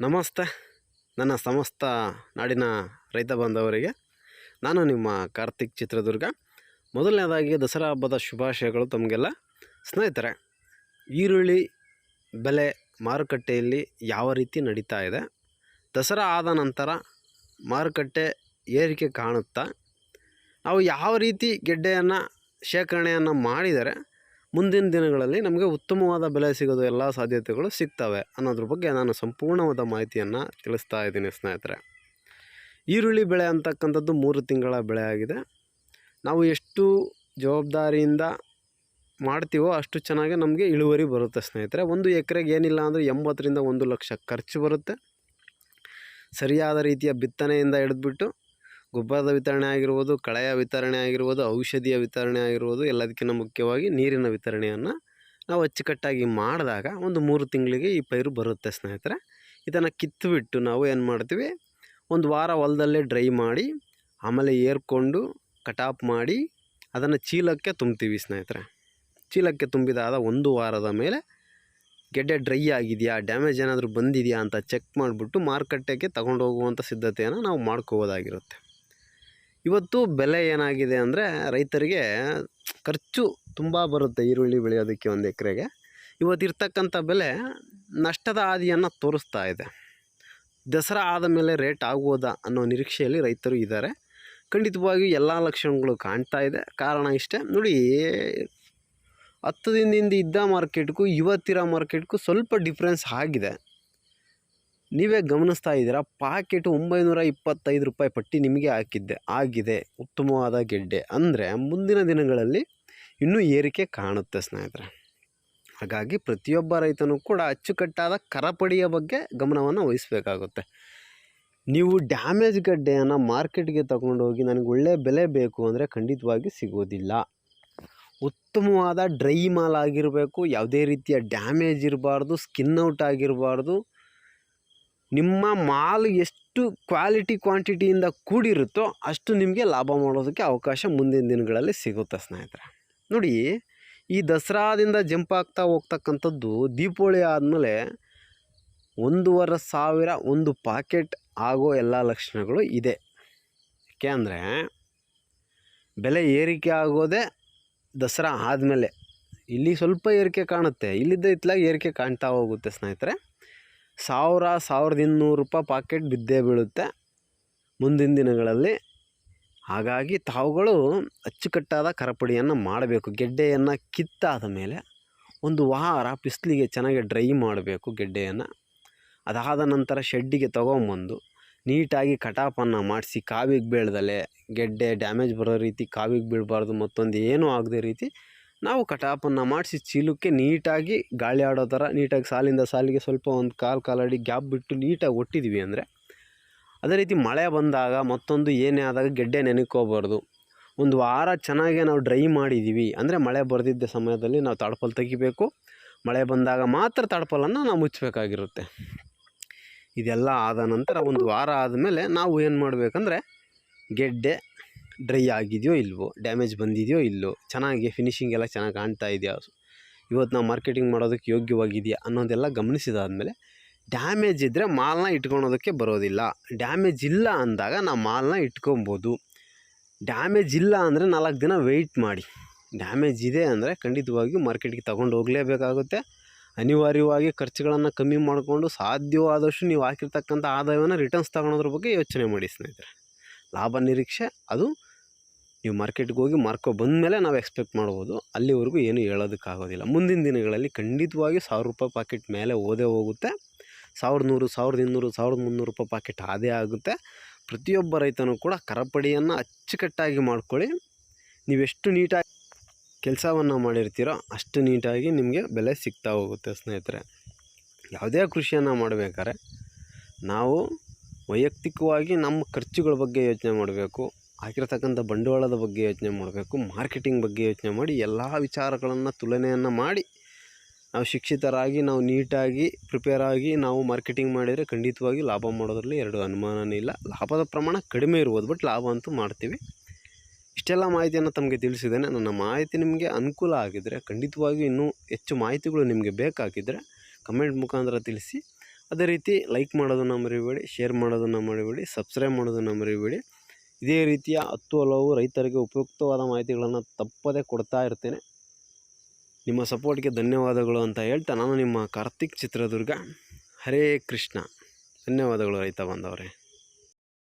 ನಮಸ್ತೆ. ನನ್ನ ಸಮಸ್ತ ನಾಡಿನ ರೈತ ಬಾಂಧವರಿಗೆ ನಾನು ನಿಮ್ಮ ಕಾರ್ತಿಕ್ ಚಿತ್ರದುರ್ಗ. ಮೊದಲನೇದಾಗಿ ದಸರಾ ಹಬ್ಬದ ಶುಭಾಶಯಗಳು ತಮಗೆಲ್ಲ. ಸ್ನೇಹಿತರೆ, ಈರುಳ್ಳಿ ಬೆಲೆ ಮಾರುಕಟ್ಟೆಯಲ್ಲಿ ಯಾವ ರೀತಿ ನಡೀತಾ ಇದೆ? ದಸರಾ ಆದ ನಂತರ ಮಾರುಕಟ್ಟೆ ಏರಿಕೆ ಕಾಣುತ್ತಾ? ನಾವು ಯಾವ ರೀತಿ ಗೆಡ್ಡೆಯನ್ನು, ಶೇಖರಣೆಯನ್ನು ಮಾಡಿದರೆ ಮುಂದಿನ ದಿನಗಳಲ್ಲಿ ನಮಗೆ ಉತ್ತಮವಾದ ಬೆಲೆ ಸಿಗೋದು ಎಲ್ಲ ಸಾಧ್ಯತೆಗಳು ಸಿಗ್ತವೆ ಅನ್ನೋದ್ರ ಬಗ್ಗೆ ನಾನು ಸಂಪೂರ್ಣವಾದ ಮಾಹಿತಿಯನ್ನು ತಿಳಿಸ್ತಾ ಇದ್ದೀನಿ ಸ್ನೇಹಿತರೆ. ಈರುಳ್ಳಿ ಬೆಳೆ ಅಂತಕ್ಕಂಥದ್ದು ಮೂರು ತಿಂಗಳ ಬೆಳೆ ಆಗಿದೆ. ನಾವು ಎಷ್ಟು ಜವಾಬ್ದಾರಿಯಿಂದ ಮಾಡ್ತೀವೋ ಅಷ್ಟು ಚೆನ್ನಾಗಿ ನಮಗೆ ಇಳುವರಿ ಬರುತ್ತೆ ಸ್ನೇಹಿತರೆ. ಒಂದು ಎಕರೆಗೆ ಏನಿಲ್ಲ ಅಂದರೆ ಎಂಬತ್ತರಿಂದ ಒಂದು ಲಕ್ಷ ಖರ್ಚು ಬರುತ್ತೆ. ಸರಿಯಾದ ರೀತಿಯ ಬಿತ್ತನೆಯಿಂದ ಹಿಡಿದ್ಬಿಟ್ಟು ಗೊಬ್ಬರದ ವಿತರಣೆ ಆಗಿರ್ಬೋದು, ಕಳೆಯ ವಿತರಣೆ ಆಗಿರ್ಬೋದು, ಔಷಧಿಯ ವಿತರಣೆ ಆಗಿರ್ಬೋದು, ಎಲ್ಲದಕ್ಕಿಂತ ಮುಖ್ಯವಾಗಿ ನೀರಿನ ವಿತರಣೆಯನ್ನು ನಾವು ಅಚ್ಚುಕಟ್ಟಾಗಿ ಮಾಡಿದಾಗ ಒಂದು ಮೂರು ತಿಂಗಳಿಗೆ ಈ ಪೈರು ಬರುತ್ತೆ ಸ್ನೇಹಿತರೆ. ಇದನ್ನು ಕಿತ್ತುಬಿಟ್ಟು ನಾವು ಏನು ಮಾಡ್ತೀವಿ, ಒಂದು ವಾರ ಹೊಲದಲ್ಲೇ ಡ್ರೈ ಮಾಡಿ, ಆಮೇಲೆ ಏರ್ಕೊಂಡು ಕಟಾಪ್ ಮಾಡಿ ಅದನ್ನು ಚೀಲಕ್ಕೆ ತುಂಬ್ತೀವಿ ಸ್ನೇಹಿತರೆ. ಚೀಲಕ್ಕೆ ತುಂಬಿದಾದ ಒಂದು ವಾರದ ಮೇಲೆ ಗೆಡ್ಡೆ ಡ್ರೈ ಆಗಿದೆಯಾ, ಡ್ಯಾಮೇಜ್ ಏನಾದರೂ ಬಂದಿದೆಯಾ ಅಂತ ಚೆಕ್ ಮಾಡಿಬಿಟ್ಟು ಮಾರುಕಟ್ಟೆಗೆ ತಗೊಂಡು ಹೋಗುವಂಥ ಸಿದ್ಧತೆಯನ್ನು ನಾವು ಮಾಡ್ಕೋಬೋದಾಗಿರುತ್ತೆ. ಇವತ್ತು ಬೆಲೆ ಏನಾಗಿದೆ ಅಂದರೆ ರೈತರಿಗೆ ಖರ್ಚು ತುಂಬ ಬರುತ್ತೆ ಈರುಳ್ಳಿ ಬೆಳೆಯೋದಕ್ಕೆ ಒಂದು ಎಕರೆಗೆ. ಇವತ್ತಿರ್ತಕ್ಕಂಥ ಬೆಲೆ ನಷ್ಟದ ಹಾದಿಯನ್ನು ತೋರಿಸ್ತಾ ಇದೆ. ದಸರಾ ಆದ ಮೇಲೆ ರೇಟ್ ಆಗ್ಬೋದಾ ಅನ್ನೋ ನಿರೀಕ್ಷೆಯಲ್ಲಿ ರೈತರು ಇದ್ದಾರೆ. ಖಂಡಿತವಾಗಿಯೂ ಎಲ್ಲ ಲಕ್ಷಣಗಳು ಕಾಣ್ತಾ ಇದೆ. ಕಾರಣ ಇಷ್ಟೇ. ನೋಡಿ, ಹತ್ತು ದಿನದಿಂದ ಇದ್ದ ಮಾರ್ಕೆಟ್ಗೂ ಇವತ್ತಿರೋ ಮಾರ್ಕೆಟ್ಗೂ ಸ್ವಲ್ಪ ಡಿಫ್ರೆನ್ಸ್ ಆಗಿದೆ. ನೀವೇ ಗಮನಿಸ್ತಾ ಇದ್ದೀರಾ? ಪಾಕೆಟ್ ಒಂಬೈನೂರ ಇಪ್ಪತ್ತೈದು ರೂಪಾಯಿ ಪಟ್ಟಿ ನಿಮಗೆ ಹಾಕಿದ್ದೆ. ಆಗಿದೆ. ಉತ್ತಮವಾದ ಗೆಡ್ಡೆ. ಅಂದರೆ ಮುಂದಿನ ದಿನಗಳಲ್ಲಿ ಇನ್ನೂ ಏರಿಕೆ ಕಾಣುತ್ತೆ ಸ್ನೇಹಿತರೆ. ಹಾಗಾಗಿ ಪ್ರತಿಯೊಬ್ಬ ರೈತನೂ ಕೂಡ ಅಚ್ಚುಕಟ್ಟಾದ ಕರಪಡಿಯ ಬಗ್ಗೆ ಗಮನವನ್ನು ವಹಿಸಬೇಕಾಗುತ್ತೆ. ನೀವು ಡ್ಯಾಮೇಜ್ ಗಡ್ಡೆಯನ್ನು ಮಾರ್ಕೆಟ್ಗೆ ತಗೊಂಡೋಗಿ ನನಗೆ ಒಳ್ಳೆ ಬೆಲೆ ಬೇಕು ಅಂದರೆ ಖಂಡಿತವಾಗಿ ಸಿಗೋದಿಲ್ಲ. ಉತ್ತಮವಾದ ಡ್ರೈ ಮಾಲ್ ಆಗಿರಬೇಕು, ಯಾವುದೇ ರೀತಿಯ ಡ್ಯಾಮೇಜ್ ಇರಬಾರ್ದು, ಸ್ಕಿನ್ ಔಟ್ ಆಗಿರಬಾರ್ದು. ನಿಮ್ಮ ಮಾಲ್ ಎಷ್ಟು ಕ್ವಾಲಿಟಿ ಕ್ವಾಂಟಿಟಿಯಿಂದ ಕೂಡಿರುತ್ತೋ ಅಷ್ಟು ನಿಮಗೆ ಲಾಭ ಮಾಡೋದಕ್ಕೆ ಅವಕಾಶ ಮುಂದಿನ ದಿನಗಳಲ್ಲಿ ಸಿಗುತ್ತೆ ಸ್ನೇಹಿತರೆ. ನೋಡಿ, ಈ ದಸರಾದಿಂದ ಜಂಪ್ ಆಗ್ತಾ ಹೋಗ್ತಕ್ಕಂಥದ್ದು ದೀಪಾವಳಿ ಆದಮೇಲೆ ಒಂದೂವರೆ ಸಾವಿರ ಒಂದು ಪಾಕೆಟ್ ಆಗೋ ಎಲ್ಲ ಲಕ್ಷಣಗಳು ಇದೆ. ಯಾಕೆ ಅಂದರೆ, ಬೆಲೆ ಏರಿಕೆ ಆಗೋದೇ ದಸರಾ ಆದಮೇಲೆ. ಇಲ್ಲಿ ಸ್ವಲ್ಪ ಏರಿಕೆ ಕಾಣುತ್ತೆ, ಇಲ್ಲಿದ್ದ ಇತ್ಲಾಗ ಏರಿಕೆ ಕಾಣ್ತಾ ಹೋಗುತ್ತೆ ಸ್ನೇಹಿತರೆ. ಸಾವಿರ, ಸಾವಿರದ ಇನ್ನೂರು ರೂಪಾಯಿ ಪಾಕೆಟ್ ಬಿದ್ದೇ ಬೀಳುತ್ತೆ ಮುಂದಿನ ದಿನಗಳಲ್ಲಿ. ಹಾಗಾಗಿ ತಾವುಗಳು ಅಚ್ಚುಕಟ್ಟಾದ ಕರಪಡಿಯನ್ನು ಮಾಡಬೇಕು. ಗೆಡ್ಡೆಯನ್ನು ಕಿತ್ತಾದ ಮೇಲೆ ಒಂದು ವಾರ ಬಿಸಿಲಿಗೆ ಚೆನ್ನಾಗಿ ಡ್ರೈ ಮಾಡಬೇಕು ಗೆಡ್ಡೆಯನ್ನು. ಅದಾದ ನಂತರ ಶೆಡ್ಡಿಗೆ ತೊಗೊಂಬಂದು ನೀಟಾಗಿ ಕಟಾಪನ್ನು ಮಾಡಿಸಿ ಕಾವಿಗೆ ಬೀಳ್ದಲೆ ಗೆಡ್ಡೆ ಡ್ಯಾಮೇಜ್ ಬರೋ ರೀತಿ ಕಾವಿಗೆ ಬೀಳಬಾರ್ದು ಮತ್ತೊಂದು ಏನೂ ಆಗದೆ ರೀತಿ ನಾವು ಕಟಾಪನ್ನು ಮಾಡಿಸಿ ಚೀಲಕ್ಕೆ ನೀಟಾಗಿ ಗಾಳಿ ಆಡೋ ಥರ, ನೀಟಾಗಿ ಸಾಲಿಂದ ಸಾಲಿಗೆ ಸ್ವಲ್ಪ ಒಂದು ಕಾಲು ಕಾಲಡಿ ಗ್ಯಾಪ್ ಬಿಟ್ಟು ನೀಟಾಗಿ ಒಟ್ಟಿದ್ದೀವಿ ಅಂದರೆ, ಅದೇ ರೀತಿ ಮಳೆ ಬಂದಾಗ ಮತ್ತೊಂದು ಏನೇ ಆದಾಗ ಗೆಡ್ಡೆ ನೆನಕೋಬಾರ್ದು. ಒಂದು ವಾರ ಚೆನ್ನಾಗೆ ನಾವು ಡ್ರೈ ಮಾಡಿದ್ದೀವಿ ಅಂದರೆ ಮಳೆ ಬರೆದಿದ್ದ ಸಮಯದಲ್ಲಿ ನಾವು ತಡ್ಪಲ್ ತೆಗಿಬೇಕು, ಮಳೆ ಬಂದಾಗ ಮಾತ್ರ ತಡ್ಪಲನ್ನು ನಾವು ಮುಚ್ಚಬೇಕಾಗಿರುತ್ತೆ. ಇದೆಲ್ಲ ಆದ ನಂತರ ಒಂದು ವಾರ ಆದಮೇಲೆ ನಾವು ಏನು ಮಾಡಬೇಕಂದ್ರೆ, ಗೆಡ್ಡೆ ಡ್ರೈ ಆಗಿದೆಯೋ ಇಲ್ವೋ ಡ್ಯಾಮೇಜ್ ಬಂದಿದೆಯೋ ಇಲ್ಲೋ ಚೆನ್ನಾಗಿ ಫಿನಿಶಿಂಗ್ ಎಲ್ಲ ಚೆನ್ನಾಗಿ ಕಾಣ್ತಾ ಇದೆಯಾ? ಇವತ್ತು ನಾವು ಮಾರ್ಕೆಟಿಂಗ್ ಮಾಡೋದಕ್ಕೆ ಯೋಗ್ಯವಾಗಿದೆಯಾ ಅನ್ನೋದೆಲ್ಲ ಗಮನಿಸಿದಾದಮೇಲೆ ಡ್ಯಾಮೇಜ್ ಇದ್ದರೆ ಮಾಲನ್ನ ಇಟ್ಕೊಳೋದಕ್ಕೆ ಬರೋದಿಲ್ಲ. ಡ್ಯಾಮೇಜ್ ಇಲ್ಲ ಅಂದಾಗ ನಾವು ಮಾಲನ್ನ ಇಟ್ಕೊಬೋದು. ಡ್ಯಾಮೇಜ್ ಇಲ್ಲ ಅಂದರೆ ನಾಲ್ಕು ದಿನ ವೆಯ್ಟ್ ಮಾಡಿ. ಡ್ಯಾಮೇಜ್ ಇದೆ ಅಂದರೆ ಖಂಡಿತವಾಗಿಯೂ ಮಾರ್ಕೆಟ್ಗೆ ತಗೊಂಡು ಹೋಗಲೇಬೇಕಾಗುತ್ತೆ. ಅನಿವಾರ್ಯವಾಗಿ ಖರ್ಚುಗಳನ್ನು ಕಮ್ಮಿ ಮಾಡಿಕೊಂಡು ಸಾಧ್ಯವಾದಷ್ಟು ನೀವು ಹಾಕಿರ್ತಕ್ಕಂಥ ಆದಾಯವನ್ನು ರಿಟರ್ನ್ಸ್ ತಗೊಳೋದ್ರ ಬಗ್ಗೆ ಯೋಚನೆ ಮಾಡಿ ಸ್ನೇಹಿತರೆ. ಲಾಭ ನಿರೀಕ್ಷೆ, ಅದು ನೀವು ಮಾರ್ಕೆಟ್ಗೆ ಹೋಗಿ ಮಾರ್ಕೊ, ಬಂದಮೇಲೆ ನಾವು ಎಕ್ಸ್ಪೆಕ್ಟ್ ಮಾಡ್ಬೋದು. ಅಲ್ಲಿವರೆಗೂ ಏನು ಹೇಳೋದಕ್ಕಾಗೋದಿಲ್ಲ. ಮುಂದಿನ ದಿನಗಳಲ್ಲಿ ಖಂಡಿತವಾಗಿ ಸಾವಿರ ರೂಪಾಯಿ ಪಾಕೆಟ್ ಮೇಲೆ ಓದೇ ಹೋಗುತ್ತೆ. ಸಾವಿರದ ನೂರು ಸಾವಿರದ ಇನ್ನೂರು ಸಾವಿರದ ಮುನ್ನೂರು ರೂಪಾಯಿ ಪಾಕೆಟ್ ಅದೇ ಆಗುತ್ತೆ. ಪ್ರತಿಯೊಬ್ಬ ರೈತನೂ ಕೂಡ ಕರಪಡಿಯನ್ನು ಅಚ್ಚುಕಟ್ಟಾಗಿ ಮಾಡ್ಕೊಳ್ಳಿ. ನೀವೆಷ್ಟು ನೀಟಾಗಿ ಕೆಲಸವನ್ನು ಮಾಡಿರ್ತೀರೋ ಅಷ್ಟು ನೀಟಾಗಿ ನಿಮಗೆ ಬೆಲೆ ಸಿಗ್ತಾ ಹೋಗುತ್ತೆ ಸ್ನೇಹಿತರೆ. ಯಾವುದೇ ಕೃಷಿಯನ್ನು ಮಾಡಬೇಕಾದ್ರೆ ನಾವು ವೈಯಕ್ತಿಕವಾಗಿ ನಮ್ಮ ಖರ್ಚುಗಳ ಬಗ್ಗೆ ಯೋಚನೆ ಮಾಡಬೇಕು. ಹಾಕಿರ್ತಕ್ಕಂಥ ಬಂಡವಾಳದ ಬಗ್ಗೆ ಯೋಚನೆ ಮಾಡಬೇಕು, ಮಾರ್ಕೆಟಿಂಗ್ ಬಗ್ಗೆ ಯೋಚನೆ ಮಾಡಿ, ಎಲ್ಲ ವಿಚಾರಗಳನ್ನು ತುಲನೆಯನ್ನು ಮಾಡಿ, ನಾವು ಶಿಕ್ಷಿತರಾಗಿ, ನಾವು ನೀಟಾಗಿ, ಪ್ರಿಪೇರ್ ಆಗಿ, ನಾವು ಮಾರ್ಕೆಟಿಂಗ್ ಮಾಡಿದರೆ ಖಂಡಿತವಾಗಿ ಲಾಭ ಮಾಡೋದ್ರಲ್ಲಿ ಎರಡು ಅನುಮಾನನೇ ಇಲ್ಲ. ಲಾಭದ ಪ್ರಮಾಣ ಕಡಿಮೆ ಇರ್ಬೋದು, ಬಟ್ ಲಾಭ ಅಂತೂ ಮಾಡ್ತೀವಿ. ಇಷ್ಟೆಲ್ಲ ಮಾಹಿತಿಯನ್ನು ತಮಗೆ ತಿಳಿಸಿದ್ದೇನೆ. ನನ್ನ ಮಾಹಿತಿ ನಿಮಗೆ ಅನುಕೂಲ ಆಗಿದ್ದರೆ ಖಂಡಿತವಾಗಿ ಇನ್ನೂ ಹೆಚ್ಚು ಮಾಹಿತಿಗಳು ನಿಮಗೆ ಬೇಕಾಗಿದ್ದರೆ ಕಮೆಂಟ್ ಮುಖಾಂತರ ತಿಳಿಸಿ. ಅದೇ ರೀತಿ ಲೈಕ್ ಮಾಡೋದನ್ನು ಮರಿಬೇಡಿ, ಶೇರ್ ಮಾಡೋದನ್ನು ಮರಿಬೇಡಿ, ಸಬ್ಸ್ಕ್ರೈಬ್ ಮಾಡೋದನ್ನು ಮರಿಬೇಡಿ. ಇದೇ ರೀತಿಯ ಹತ್ತು ಹಲವು ರೈತರಿಗೆ ಉಪಯುಕ್ತವಾದ ಮಾಹಿತಿಗಳನ್ನು ತಪ್ಪದೇ ಕೊಡ್ತಾ ಇರ್ತೇನೆ. ನಿಮ್ಮ ಸಪೋರ್ಟ್ಗೆ ಧನ್ಯವಾದಗಳು ಅಂತ ಹೇಳ್ತಾ ನಾನು ನಿಮ್ಮ ಕಾರ್ತಿಕ್ ಚಿತ್ರದುರ್ಗ. ಹರೇ ಕೃಷ್ಣ. ಧನ್ಯವಾದಗಳು ರೈತ ಬಾಂಧವರೇ.